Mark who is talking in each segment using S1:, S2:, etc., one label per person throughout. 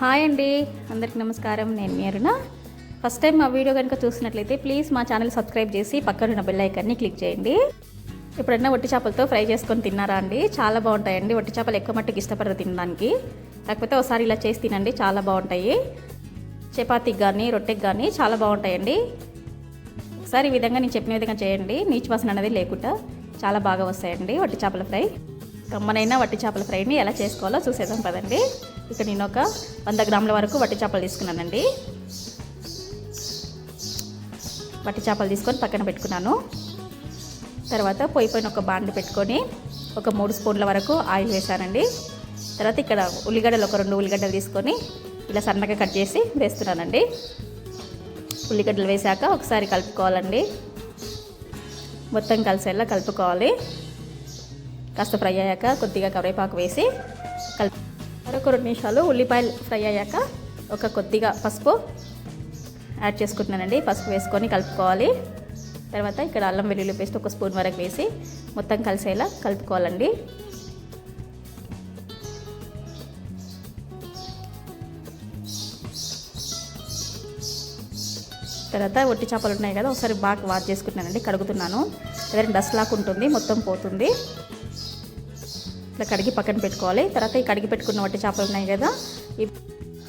S1: Hi అండి అందరికి నమస్కారం నేను మీ అరుణ. ఫస్ట్ టైం మా వీడియో కనుక చూసినట్లయితే ప్లీజ్ మా ఛానల్ సబ్స్క్రైబ్ చేసి పక్కన ఉన్న బెల్ ఐకాన్ని క్లిక్ చేయండి. ఎప్పుడన్నా వట్టి చేపలతో ఫ్రై చేసుకొని తిన్నారా అండి? చాలా బాగుంటాయండి. వట్టి చేపలు ఎక్కువ మట్టుకు ఇష్టపడరు తినడానికి. కాకపోతే ఒకసారి ఇలా చేసి తినండి చాలా బాగుంటాయి. చపాతీకి కానీ రొట్టెకి కానీ చాలా బాగుంటాయండి. ఒకసారి ఈ విధంగా నేను చెప్పిన విధంగా చేయండి. నీచు వాసన అనేది లేకుండా చాలా బాగా వస్తాయండి వట్టి చేపల ఫ్రై. కమ్మనైనా వట్టి చేపల ఫ్రైని ఎలా చేసుకోవాలో చూసేద్దాం పదండి. ఇక్కడ నేను ఒక వంద గ్రాముల వరకు వట్టి చేపలు తీసుకున్నానండి. వట్టి చేపలు తీసుకొని పక్కన పెట్టుకున్నాను. తర్వాత పొయ్యి పైన ఒక బాండి పెట్టుకొని ఒక మూడు స్పూన్ల వరకు ఆయిల్ వేసానండి తర్వాత ఇక్కడ ఉల్లిగడ్డలు ఒక రెండు ఉల్లిగడ్డలు తీసుకొని ఇలా సన్నగా కట్ చేసి వేస్తున్నానండి. ఉల్లిగడ్డలు వేసాక ఒకసారి కలుపుకోవాలండి. మొత్తం కలిసేలా కలుపుకోవాలి. కాస్త ఫ్రై అయ్యాక కొద్దిగా కరివేపాకు వేసి కలుపు మరొక రెండు నిమిషాలు ఉల్లిపాయలు ఫ్రై అయ్యాక ఒక కొద్దిగా పసుపు యాడ్ చేసుకుంటున్నానండి. పసుపు వేసుకొని కలుపుకోవాలి. తర్వాత ఇక్కడ అల్లం వెల్లుల్లి పేస్ట్ ఒక స్పూన్ వరకు వేసి మొత్తం కలిసేలా కలుపుకోవాలండి. తర్వాత ఒట్టి చేపలు ఉన్నాయి కదా ఒకసారి బాగా వాష్ చేసుకుంటున్నానండి. కడుగుతున్నాను. ఏదైనా డస్ట్ లాక్ ఉంటుంది మొత్తం పోతుంది. ఇట్లా కడిగి పక్కన పెట్టుకోవాలి. తర్వాత ఈ కడిగి పెట్టుకున్న వట్టి చేపలు ఉన్నాయి కదా ఈ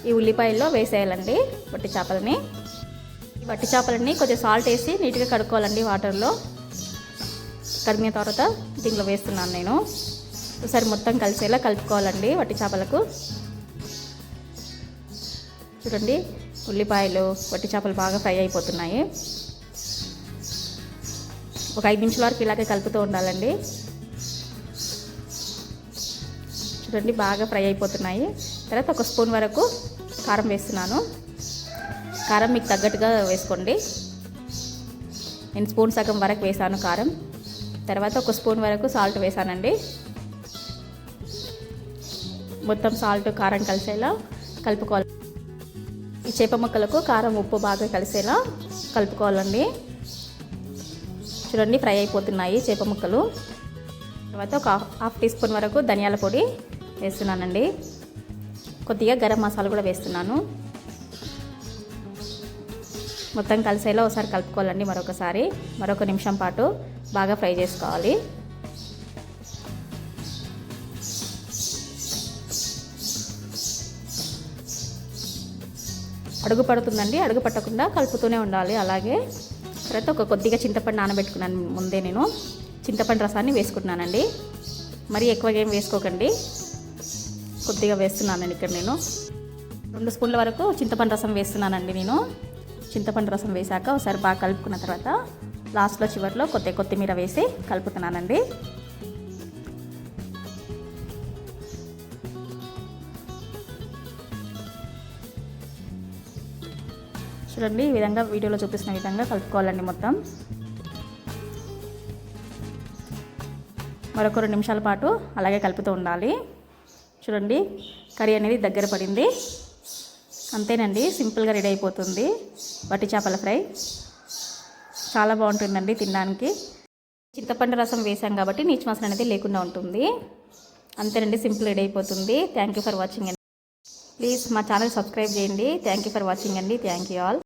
S1: ఈ ఉల్లిపాయల్లో వేసేయాలండి వట్టి చేపలని. ఈ వట్టి చేపలని కొంచెం సాల్ట్ వేసి నీట్గా కడుక్కోవాలండి వాటర్లో. కడిగిన తర్వాత దీంట్లో వేస్తున్నాను నేను. ఒకసారి మొత్తం కలిసేలా కలుపుకోవాలండి వట్టి చేపలకు. చూడండి ఉల్లిపాయలు వట్టి చేపలు బాగా ఫ్రై అయిపోతున్నాయి. ఒక ఐదు నిమిషాల వరకు ఇలాగే కలుపుతూ ఉండాలండి. చూడండి బాగా ఫ్రై అయిపోతున్నాయి. తర్వాత ఒక స్పూన్ వరకు కారం వేస్తున్నాను. కారం మీకు తగ్గట్టుగా వేసుకోండి. నేను స్పూన్ సగం వరకు వేసాను కారం. తర్వాత ఒక స్పూన్ వరకు సాల్ట్ వేసానండి. మొత్తం సాల్ట్ కారం కలిసేలా కలుపుకోవాలి. ఈ చేప ముక్కలకు కారం ఉప్పు బాగా కలిసేలా కలుపుకోవాలండి. చూడండి ఫ్రై అయిపోతున్నాయి చేప ముక్కలు. తర్వాత ఒక హాఫ్ టీ స్పూన్ వరకు ధనియాల పొడి వేస్తున్నానండి. కొద్దిగా గరం మసాలా కూడా వేస్తున్నాను. మొత్తం కలిసేలా ఒకసారి కలుపుకోవాలండి మరొకసారి. మరొక నిమిషం పాటు బాగా ఫ్రై చేసుకోవాలి. అడుగు పడుతుందండి. అడుగు పట్టకుండా కలుపుతూనే ఉండాలి. అలాగే తర్వాత ఒక కొద్దిగా చింతపండు నానబెట్టుకున్నాను ముందే నేను. చింతపండు రసాన్ని వేసుకుంటున్నానండి. మరీ ఎక్కువగా ఏం వేసుకోకండి. కొద్దిగా వేస్తున్నానండి ఇక్కడ నేను. రెండు స్పూన్ల వరకు చింతపండు రసం వేస్తున్నానండి నేను. చింతపండు రసం వేశాక ఒకసారి బాగా కలుపుకున్న తర్వాత లాస్ట్లో చివరిలో కొద్ది కొత్తిమీర వేసి కలుపుతున్నానండి. చూడండి ఈ విధంగా వీడియోలో చూపిస్తున్న విధంగా కలుపుకోవాలండి మొత్తం. మరొక రెండు నిమిషాల పాటు అలాగే కలుపుతూ ఉండాలి. చూడండి కర్రీ అనేది దగ్గర పడింది. అంతేనండి సింపుల్గా రెడీ అయిపోతుంది. వట్టి చేపల ఫ్రై. చాలా బాగుంటుందండి తినడానికి. చింతపండు రసం వేసాం కాబట్టి నీచు వాసన అనేది లేకుండా ఉంటుంది. అంతేనండి సింపుల్ రెడీ అయిపోతుంది. థ్యాంక్ యూ ఫర్ వాచింగ్ అండి ప్లీజ్ మా ఛానల్ సబ్స్క్రైబ్ చేయండి. థ్యాంక్ యూ ఫర్ వాచింగ్ అండి. Thank you all